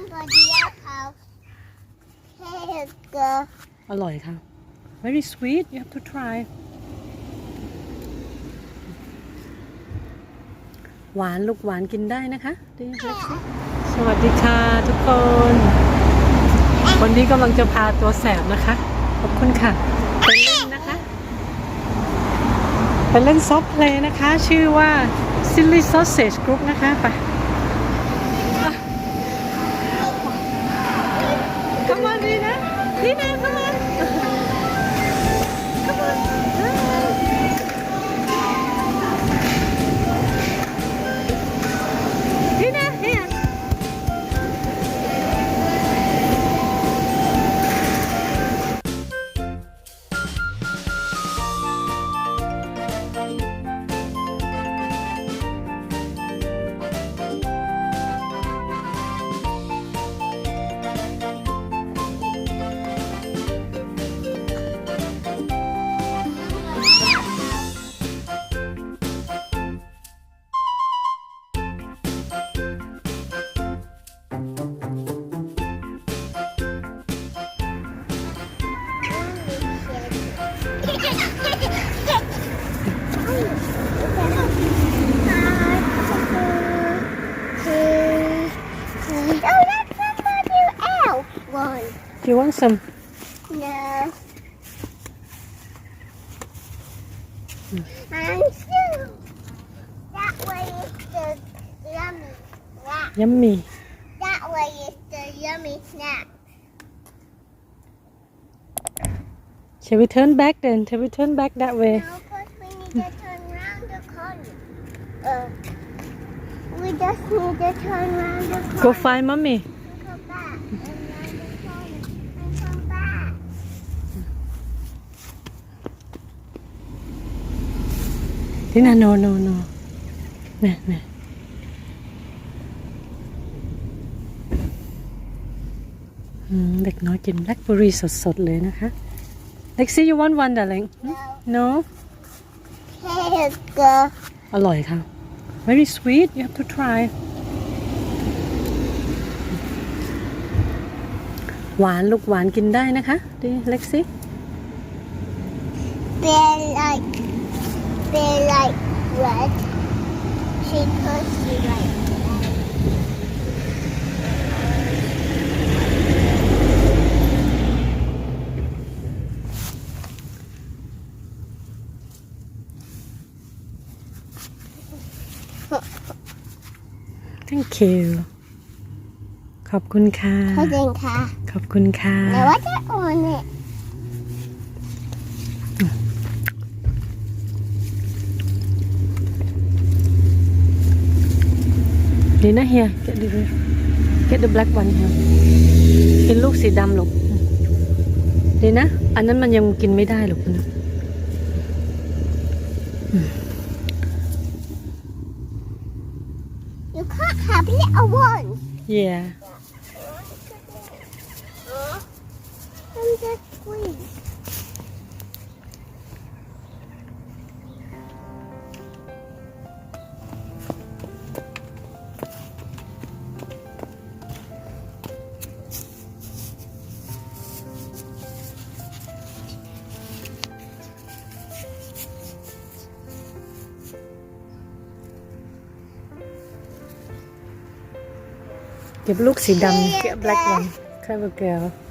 อร่อยค่ะ very sweet you have to try หวานลูกหวานกินได้นะคะ สวัสดีค่ะทุกคน วันนี้กำลังจะพาตัวแสบนะคะ ขอบคุณค่ะไปเล่นนะคะไปเล่นซอฟเพลย์นะคะ ชื่อว่า Silly Sausage Group นะคะไป Amen. One. Do you want some? No. Hmm. And two. That way is the yummy snack. Yummy. That way is the yummy snack. Shall we turn back then? Shall we turn back that way? No, because we need to turn around the corner. Uh, we just need to turn around the corner. Go find mommy. ที่นะ่นโนโนโนน่ะน่ะเด็กน้อยกินแบล็คเบอร์รี่สดๆเลยนะคะ Lexi you want one darling no c a ก็อร่อยค่ะ very sweet you have to try หวานลูกหวานกินได้นะคะดิเล็กซี่ เป็นอะไร They like red. She s like. thank you ขอบคุณค่ะขอบคุณค่ะขอบคุณค่ะแต่ว่าจะโอนเนี่ย Nina here, เ e t the g e ด the black one here. กินลูกสีดำหรอกดีนะอันนั้นมันยังกินไม่ได้หรอกนะหนูข้าหาพี่เอาวันเยมันจะกุ้ยเก็บลูกสีดำเก็บแบล็กวันคลาวเวอร์เล